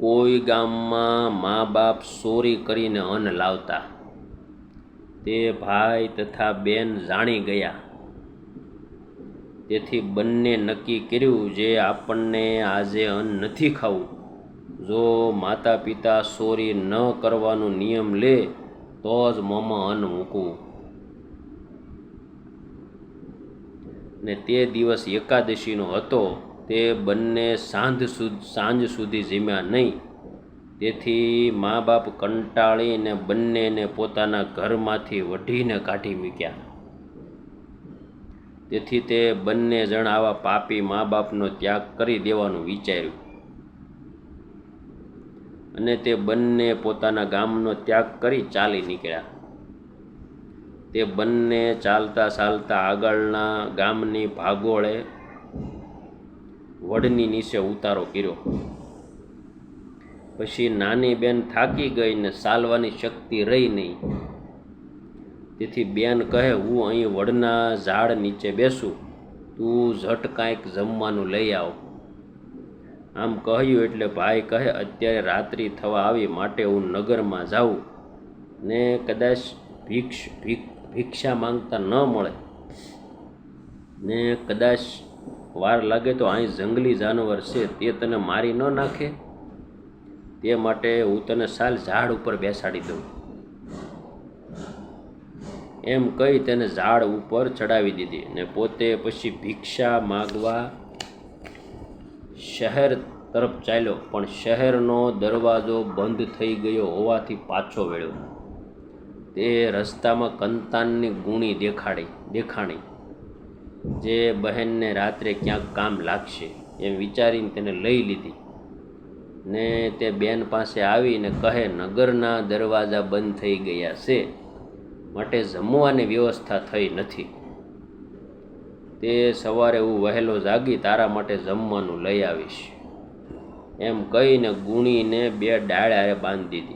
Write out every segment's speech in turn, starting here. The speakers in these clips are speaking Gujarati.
કોઈ ગામમાં મા બાપ ચોરી કરીને અન્ન લાવતા. તે ભાઈ તથા બેન જાણી ગયા. તેથી બંને નક્કી કર્યું જે આપણને આજે અન્ન નથી ખાવું. જો માતા પિતા ચોરી ન કરવાનો નિયમ લે, તો જ મોંમાં અન્ન મૂકવું. ને તે દિવસ એકાદશીનો હતો. તે બંને સાંજ સાંજ સુધી જીમ્યા નહીં. તેથી મા બાપ કંટાળીને બંનેને પોતાના ઘરમાંથી વઢીને કાઢી મૂક્યા. તેથી તે બંને જણ આવા પાપી મા બાપનો ત્યાગ કરી દેવાનું વિચાર્યું. અને તે બંને પોતાના ગામનો ત્યાગ કરી ચાલી નીકળ્યા. તે બંને ચાલતા ચાલતા આગળના ગામની ભાગોળે વડની નીચે ઉતારો કર્યો. પછી નાની બેન થાકી ગઈ ને સાલવાની શક્તિ રહી નહીં. તેથી બેન કહે, હું અહીં વડના ઝાડ નીચે બેસું. તું ઝટ કાંઈક જમવાનું લઈ આવ. આમ કહ્યું એટલે ભાઈ કહે, અત્યારે રાત્રિ થવા આવી, માટે હું નગરમાં જાઉં. ને કદાચ ભિક્ષ ભિક ભિક્ષા માંગતા ન મળે. ને કદાચ વાર લાગે તો અહીં જંગલી જાનવર છે, તે તને મારી ન નાખે? તે માટે હું તને સાલ ઝાડ ઉપર બેસાડી દઉં. એમ કહી તેને ઝાડ ઉપર ચડાવી દીધી ને પોતે પછી ભિક્ષા માગવા શહેર તરફ ચાલ્યો, પણ શહેરનો દરવાજો બંધ થઈ ગયો હોવાથી પાછો વળ્યો. તે રસ્તામાં કંતાનની ગુણી દેખાડી, દેખાણી. જે બહેનને રાત્રે ક્યાંક કામ લાગશે એમ વિચારીને તેને લઈ લીધી. ને તે બેન પાસે આવીને કહે, નગરના દરવાજા બંધ થઈ ગયા છે, માટે જમવાની વ્યવસ્થા થઈ નથી. તે સવારે હું વહેલો જાગી તારા માટે જમવાનું લઈ આવીશ. એમ કહીને ગુણીને બે ડાળાએ બાંધી દીધી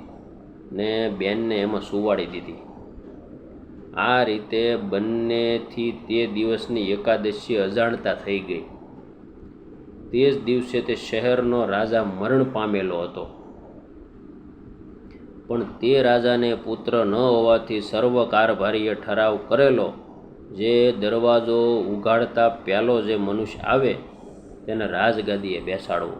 ને બેનને એમાં સુવાડી દીધી. આ રીતે બંનેથી તે દિવસની એકાદશી અજાણતા થઈ ગઈ. તે જ દિવસે તે શહેરનો રાજા મરણ પામેલો હતો. પણ તે રાજાને પુત્ર ન હોવાથી સર્વ કારભારીએ ઠરાવ કરેલો, જે દરવાજો ઉઘાડતા પહેલો જે મનુષ્ય આવે, તેને રાજગાદીએ બેસાડવો.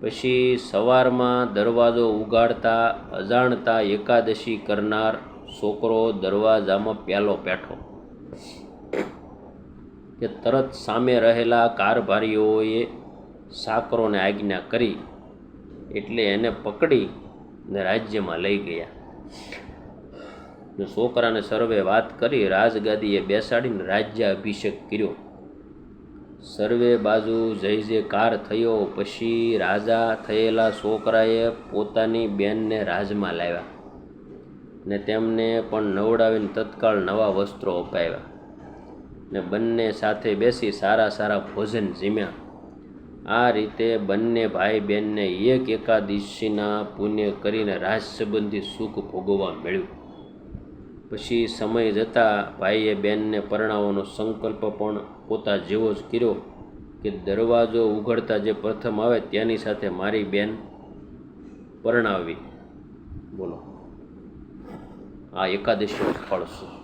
પછી સવારમાં દરવાજો ઉગાડતા અજાણતા એકાદશી કરનાર છોકરો દરવાજામાં પ્યાલો બેઠો. કે તરત સામે રહેલા કારભારીઓએ સાકરોને આજ્ઞા કરી એટલે એને પકડી ને રાજ્યમાં લઈ ગયા. છોકરાને સર્વે વાત કરી રાજગાદીએ બેસાડીને રાજ્યાભિષેક કર્યો. સર્વે બાજુ જય જયકાર થયો. પછી રાજા થયેલા છોકરાએ પોતાની બેનને રાજમાં લાવ્યા. ને તેમને પણ નવડાવીને તત્કાળ નવા વસ્ત્રો અપાવ્યા ને બંને સાથે બેસી સારા સારા ભોજન જીમ્યા. આ રીતે બંને ભાઈ બહેનને એક એકાદશીના પુણ્ય કરીને રાજ સંબંધી સુખ ભોગવવા મળ્યું. પછી સમય જતાં ભાઈએ બહેનને પરણાવવાનો સંકલ્પ પણ પોતા જેવો જ કર્યો કે દરવાજો ઉઘડતા જે પ્રથમ આવે તેની સાથે મારી બેન પરણાવવી બોલો. આ એકાદશીનું ફળ છે